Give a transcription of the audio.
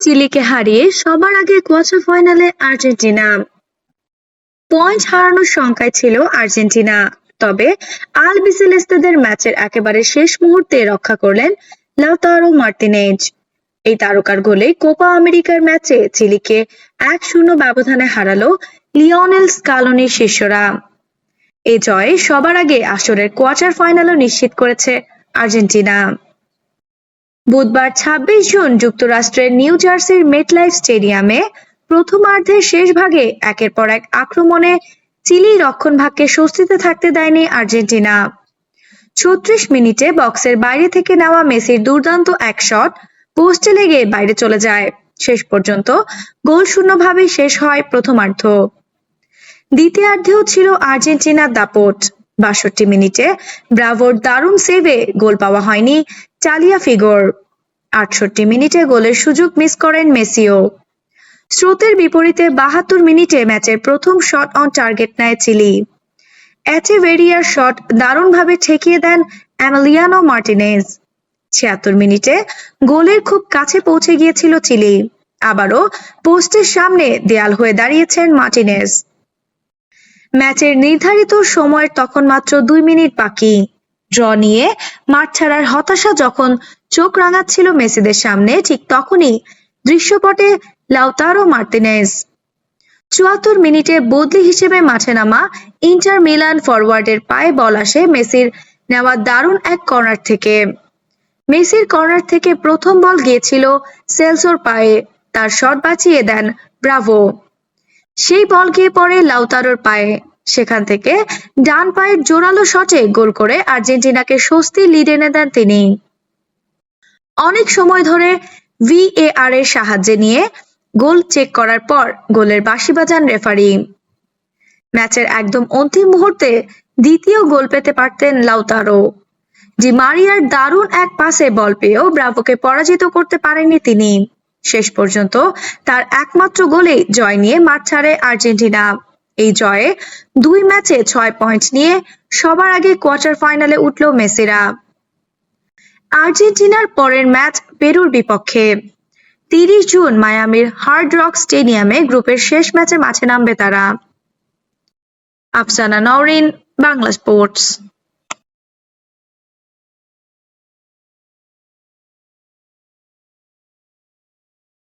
চিলিকে হারিয়ে সবার আগে কোয়ার্টার ফাইনালে আর্জেন্টিনা। পয়েন্ট হারানোর সংখ্যায় ছিল আর্জেন্টিনা, তবে আল বিসেলেস্তেদের ম্যাচের একেবারে শেষ মুহূর্তে রক্ষা করলেন লাউতারো মার্তিনেজ এই তারকার গোলে কোপা আমেরিকার ম্যাচে চিলিকে এক শূন্য ব্যবধানে হারালো লিওনেল স্কালোনির শিষ্যরা। এ জয়ে সবার আগে আসরের কোয়ার্টার ফাইনালও নিশ্চিত করেছে আর্জেন্টিনা। বুধবার ছাব্বিশ জুন যুক্তরাষ্ট্রের নিউ জার্সির মেটলাইফ স্টেডিয়ামে প্রথমার্ধের শেষ ভাগে একের পর এক আক্রমণে চিলি রক্ষণভাগকে স্বস্তিতে থাকতে দেয়নি আর্জেন্টিনা। ছত্রিশ মিনিটে বক্সের বাইরে থেকে নেওয়া মেসির দুর্দান্ত এক শট পোস্টে লেগে বাইরে চলে যায়। শেষ পর্যন্ত গোল শূন্যভাবে শেষ হয় প্রথমার্ধ। দ্বিতীয়ার্ধেও ছিল আর্জেন্টিনার দাপট। বাষট্টি মিনিটে ব্রাভোর দারুণ সেভে গোল পাওয়া হয়নি চালিয়া ফিগোর। আটষট্টি মিনিটে গোলের সুযোগ মিস করেন মেসিও। স্রোতের বিপরীতে বাহাত্তর মিনিটে ম্যাচের প্রথম শট অন টার্গেট নেয় চিলি। অ্যাচেভেরিয়ার শট দারুণভাবে ঠেকিয়ে দেন অ্যামেলিয়ানো মার্টিনেজ। ছিয়াত্তর মিনিটে গোলের খুব কাছে পৌঁছে গিয়েছিল চিলি। আবারও পোস্টের সামনে দেয়াল হয়ে দাঁড়িয়েছেন মার্টিনেজ। ম্যাচের নির্ধারিত সময়ের তখন মাত্র দুই মিনিট বাকি। ড্র নিয়ে মাঠ ছাড়ার হতাশা যখন চোখ রাঙাচ্ছিল মেসিদের সামনে, ঠিক তখনই দৃশ্যপটে লাউতারো মার্তিনেজ। চুয়াত্তর মিনিটে বদলি হিসেবে মাঠে নামা ইন্টার মিলান ফরওয়ার্ডের পায়ে বল আসে মেসির নেওয়া দারুণ এক কর্নার থেকে। মেসির কর্নার থেকে প্রথম বল গিয়েছিল সেলসোর পায়ে, তার শট বাঁচিয়ে দেন ব্রাভো। সেই বল গিয়ে পড়ে লাউতারোর পায়ে। সেখান থেকে ডান পায়ের জোরালো শটে গোল করে আর্জেন্টিনাকে স্বস্তি লিড এনে দেন তিনি। অনেক সময় ধরে ভিএআর এর সাহায্যে নিয়ে গোল চেক করার পর গোলের বাঁশি বাজান রেফারি ম্যাচের একদম অন্তিম মুহূর্তে দ্বিতীয় গোল পেতে পারতেন লাউতারো জি মারিয়ার দারুণ এক পাসে বল পেয়েও ব্রাভোকে পরাজিত করতে পারেননি তিনি। শেষ পর্যন্ত তার একমাত্র গোলে জয় নিয়ে মাঠ ছাড়ে আর্জেন্টিনা। এই জয়ে দুই ম্যাচে ছয় পয়েন্ট নিয়ে সবার আগে কোয়ার্টার ফাইনালে উঠল মেসিরা। আর্জেন্টিনার পরের ম্যাচ পেরুর বিপক্ষে। তিরিশ জুন মায়ামির হার্ড রক স্টেডিয়ামে গ্রুপের শেষ ম্যাচে মাঠে নামবে তারা। আফসানা নওরিন, বাংলা স্পোর্টস।